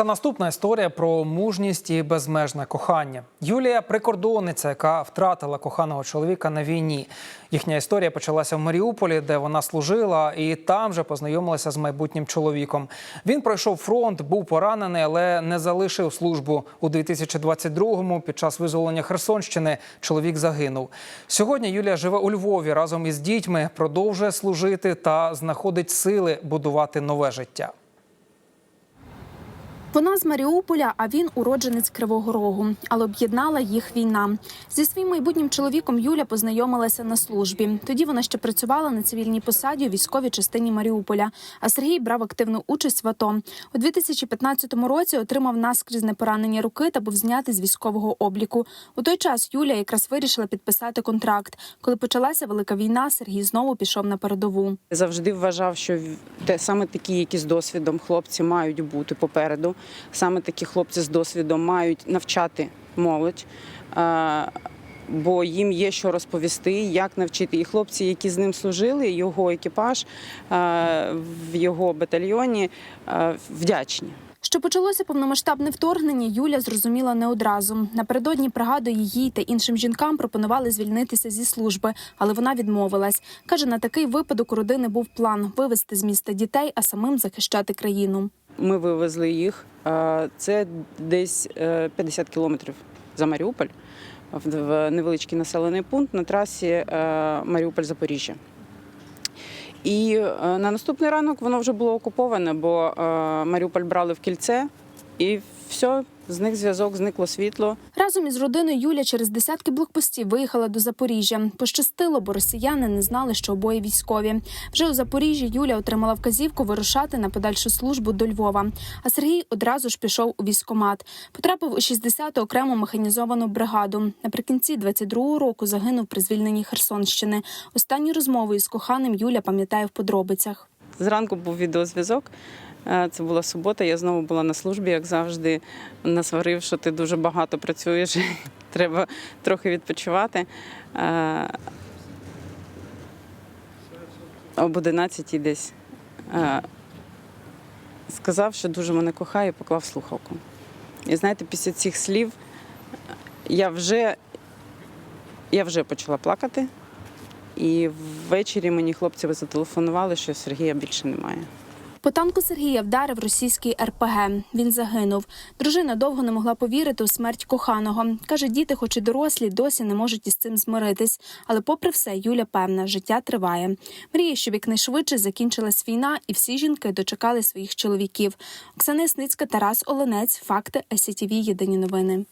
Наша наступна історія про мужність і безмежне кохання. Юлія прикордонниця, яка втратила коханого чоловіка на війні. Їхня історія почалася в Маріуполі, де вона служила, і там же познайомилася з майбутнім чоловіком. Він пройшов фронт, був поранений, але не залишив службу. У 2022-му під час визволення Херсонщини чоловік загинув. Сьогодні Юлія живе у Львові разом із дітьми, продовжує служити та знаходить сили будувати нове життя. Вона з Маріуполя, а він уродженець Кривого Рогу. Але об'єднала їх війна. Зі своїм майбутнім чоловіком Юля познайомилася на службі. Тоді вона ще працювала на цивільній посаді у військовій частині Маріуполя. А Сергій брав активну участь в АТО. У 2015 році отримав наскрізне поранення руки та був знятий з військового обліку. У той час Юля якраз вирішила підписати контракт. Коли почалася велика війна, Сергій знову пішов на передову. Завжди вважав, що те саме такі, які з досвідом хлопці мають бути попереду. Саме такі хлопці з досвідом мають навчати молодь. Бо їм є що розповісти, як навчити. І хлопці, які з ним служили, його екіпаж в його батальйоні вдячні. Що почалося повномасштабне вторгнення, Юля зрозуміла не одразу. Напередодні пригадує їй та іншим жінкам пропонували звільнитися зі служби, але вона відмовилась. каже, на такий випадок у родини був план вивезти з міста дітей, а самим захищати країну. Ми вивезли їх. Е, Це десь е, 50 кілометрів за Маріуполь, в невеличкий населений пункт на трасі е, Маріуполь-Запоріжжя. І е, на наступний ранок воно вже було окуповане, бо е, Маріуполь брали в кільце, і все, зник зв'язок, зникло світло. Разом із родиною Юля через десятки блокпостів виїхала до Запоріжжя. Пощастило, бо росіяни не знали, що обоє військові. Вже у Запоріжжі Юля отримала вказівку вирушати на подальшу службу до Львова. А Сергій одразу ж пішов у військкомат. Потрапив у 60-ту окрему механізовану бригаду. Наприкінці 22-го року загинув при звільненні Херсонщини. Останню розмову із коханим Юля пам'ятає в подробицях. Зранку був відеозв'язок. Е, Це була субота. Я знову була на службі, як завжди, насварив, що ти дуже багато працюєш, і треба трохи відпочивати. Е, Об 11 десь е, сказав, що дуже мене кохає, і поклав слухавку. І знаєте, після цих слів я вже, я вже почала плакати. І ввечері мені хлопці зателефонували, що Сергія більше немає. По танку Сергія вдарив російський РПГ. Він загинув. Дружина довго не могла повірити у смерть коханого. Каже, діти, хоч і дорослі, досі не можуть із цим змиритись. Але, попри все, Юля певна, життя триває. Мріє, щоб якнайшвидше закінчилась війна, і всі жінки дочекали своїх чоловіків. Оксана Ясницька, Тарас Оленець. Факти СІТВ. Єдині новини.